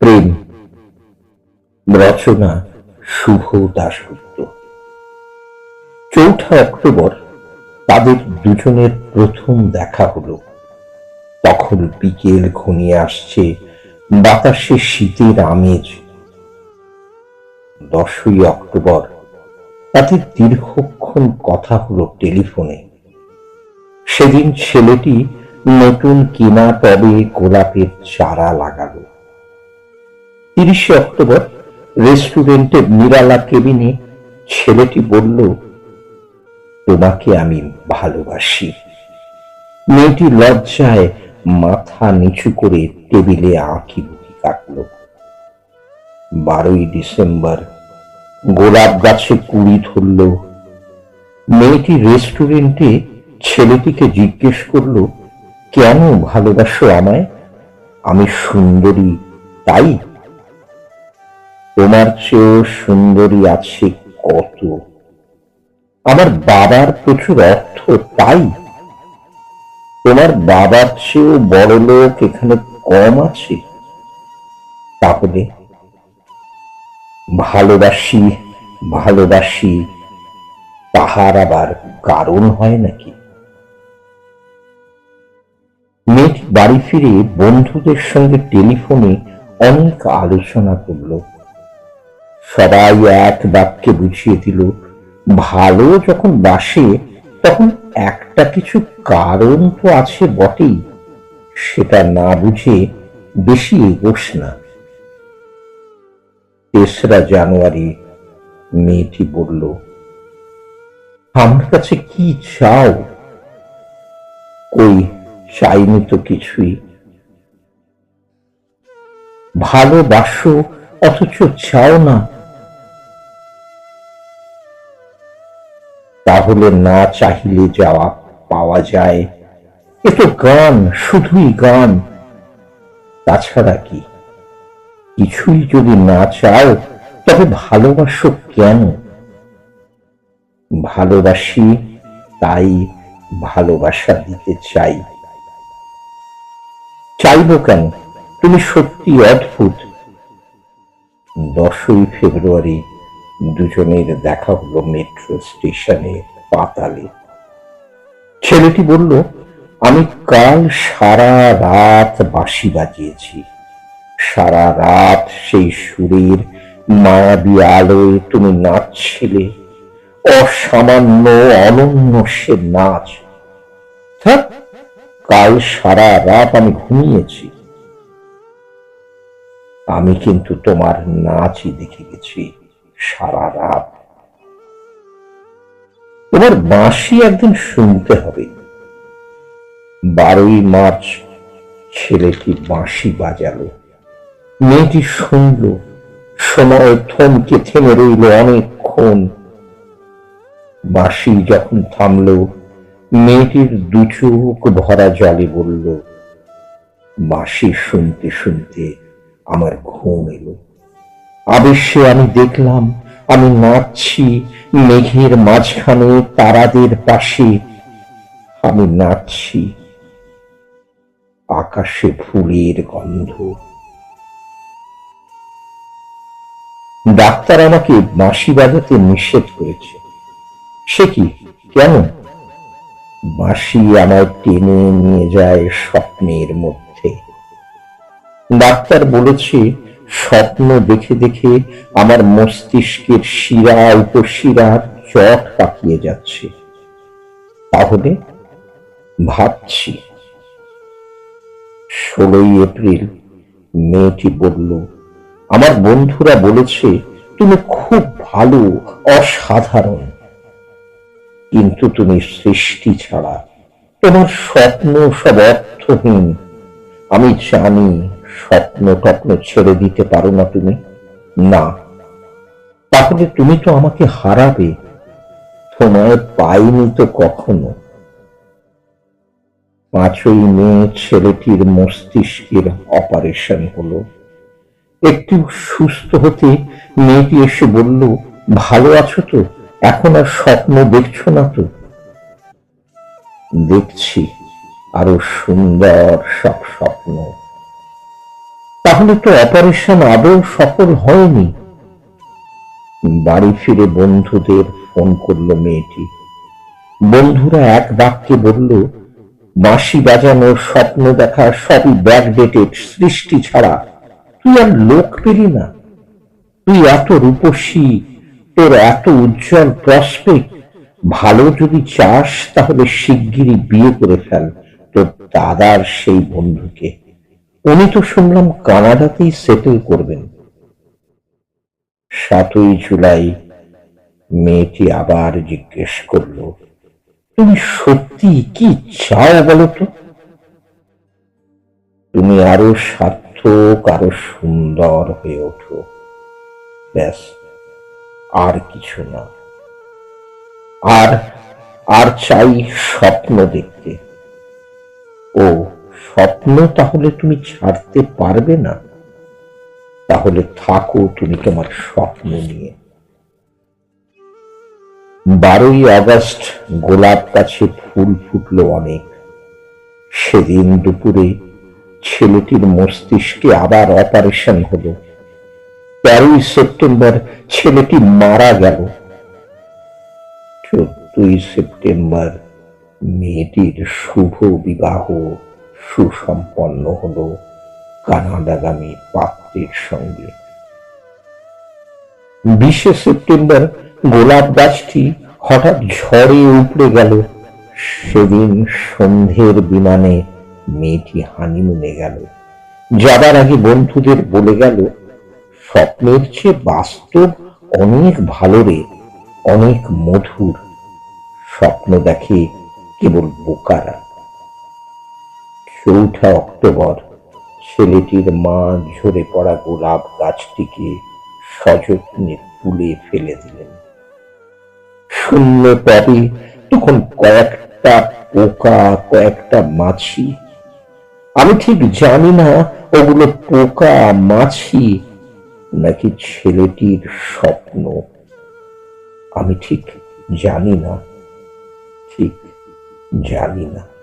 প্রেম, রচনা শুভ দাশগুপ্ত। চৌঠা অক্টোবর তাদের দুজনের প্রথম দেখা হলো। তখন বিকেল ঘনিয়ে আসছে বাতাসে শীতের আমেজ। দশই অক্টোবর তাদের দীর্ঘক্ষণ কথা হলো টেলিফোনে। সেদিন ছেলেটি নতুন কেনা টবে গোলাপের চারা লাগালো। তিরিশে অক্টোবর রেস্টুরেন্টের নিরালা কেবিনে ছেলেটি বলল, তোমাকে আমি ভালোবাসি। মেয়েটি লজ্জায় মাথা নিচু করে টেবিলে আঁকি বুকি কাটল। বারোই ডিসেম্বর গোলাপ গাছে কুড়ি ধরল। মেয়েটি রেস্টুরেন্টে ছেলেটিকে জিজ্ঞেস করল, কেন ভালোবাসো আমায়? আমি সুন্দরী, তাই তোমার চেয়েও সুন্দরী আছে কত? আমার বাবার প্রচুর অর্থ, তাই? তোমার বাবার চেয়েও বড় লোক এখানে কম আছে? তাহলে ভালোবাসি ভালোবাসি, তাহার আবার কারণ হয় নাকি? মেয়েটি বাড়ি ফিরে বন্ধুদের সঙ্গে টেলিফোনে অনেক আলোচনা করল। সবাই এক বাক্যে বুঝিয়ে দিল, ভালো যখন বাসে, তখন একটা কিছু কারণ তো আছে বটেই। সেটা না বুঝে বেশি এগোস না। তেসরা জানুয়ারি মেয়েটি বলল আমার কাছে কি চাও? কই, চাইনি তো কিছুই। ভালোবাসো, অথচ চাও না। তাহলে না চাহিলে যাওয়া পাওয়া যায়। এ তো গান, শুধুই গান। তাছাড়া কি? কিছুই যদি না চাও, তবে ভালোবাসো কেন? ভালোবাসি, তাই ভালোবাসা দিতে চাই। চাইব কেন? তুমি সত্যি অদ্ভুত। দশই ফেব্রুয়ারি দুজনের দেখা হলো মেট্রো স্টেশনে পাতালে। ছেলেটি বলল, আমি কাল সারা রাত বাঁশি বাজিয়েছি। সারা রাত সেই সুরের মায়াবী আলোয় তুমি নাচছিলে। অসামান্য অনন্য সে নাচ। থাক কাল সারা রাত আমি ঘুমিয়েছি। আমি কিন্তু তোমার নাচই দেখে গেছি। সারা রাত। তোমার বাঁশি একদিন শুনতে হবে। বারোই মার্চ ছেলেটি বাঁশি বাজালো। মেয়েটি শুনল, সময় থমকে থেমে রইল অনেকক্ষণ। বাঁশি যখন থামলো, মেয়েটির দু চোখ ভরা জলে বলল, বাঁশি শুনতে শুনতে আমার ঘুম এলো। আবেশে আমি দেখলাম, আমি নাচছি, মেঘের মাঝখানে তারাদের পাশে। আমি নাচছি, আকাশে ফুলের গন্ধ। ডাক্তার আমাকে বাঁশি বাজাতে নিষেধ করেছে। সে কি? কেন? বাঁশি আমায় টেনে নিয়ে যায় স্বপ্নের মধ্যে। ডাক্তার বলেছে স্বপ্ন দেখে দেখে আমার মস্তিষ্কের শিরা উপশিরার চট পাকিয়ে যাচ্ছে। তাহলে ভাবছি, ষোলোই এপ্রিল মেয়েটি বলল, আমার বন্ধুরা বলেছে তুমি খুব ভালো, অসাধারণ। কিন্তু তুমি সৃষ্টি ছাড়া, তোমার স্বপ্ন সব অর্থহীন। আমি জানি স্বপ্ন টপ্ন ছেড়ে দিতে পারো না তুমি? না। তাহলে তুমি তো আমাকে হারাবে। তোমায় পাইনি তো কখনো। পাঁচই মে ছেলেটির মস্তিষ্কের অপারেশন হলো। একটু সুস্থ হতে মেয়েটি এসে বলল, ভালো আছো তো? এখন আর স্বপ্ন দেখছ না তো? দেখছি, আরও সুন্দর সব স্বপ্ন। তাহলে তো অপারেশন আদৌ সফল হয়নি। বাড়ি ফিরে বন্ধুদের ফোন করল মেয়েটি। বন্ধুরা এক বাক্যে বলল বাঁশি বাজানো স্বপ্ন দেখা সবই ব্যাকডেটেড সৃষ্টি ছাড়া। তুই আর লোক পেলি না। তুই এত রূপসী, তোর এত উজ্জ্বল প্রসপেক্ট ভালো যদি চাস তাহলে শিগগিরই বিয়ে করে ফেল তোর দাদার সেই বন্ধুকে। উনি তো শুনলাম কানাডাতেই সেটেল করবেন। সাতই জুলাই মেয়েটি আবার জিজ্ঞেস করল, তুমি সত্যি কি চাও বলো তো? তুমি আরও সার্থক, আরও সুন্দর হয়ে ওঠো। ব্যাস, আর কিছু না। আর আর চাই স্বপ্ন দেখতে। ও স্বপ্ন তাহলে তুমি ছাড়তে পারবে না। তাহলে থাকো তুমি তোমার স্বপ্ন নিয়ে। বারোই আগস্ট গোলাপ গাছে ফুল ফুটলো অনেক। সেদিন দুপুরে ছেলেটির মস্তিষ্কে আবার অপারেশন হলো। তেরোই সেপ্টেম্বর ছেলেটি মারা গেল। চোদ্দই সেপ্টেম্বর মেয়েটির শুভ বিবাহ। সুসম্পন্ন হলো কানাডাগামী পাত্রের সঙ্গে। বিশে সেপ্টেম্বর গোলাপ গাছটি হঠাৎ ঝড়ে উপড়ে গেল। সেদিন সন্ধ্যের বিমানে মেয়েটি হানিমুনে গেল। যাবার আগে বন্ধুদের বলে গেল, স্বপ্নের চেয়ে বাস্তব অনেক ভালো রে, অনেক মধুর। স্বপ্ন দেখে কেবল বোকারা। চৌঠা অক্টোবর, ছেলেটির মা ঝরে পড়া গোলাপ গাছটিকে সযত্নে তুলে ফেলে দিলেন। শূন্য পদে তখন কয়েকটা পোকা, কয়েকটা মাছি, আমি ঠিক জানি না ওগুলো পোকা, মাছি নাকি ছেলেটির স্বপ্ন। আমি ঠিক জানি না, ঠিক জানি না।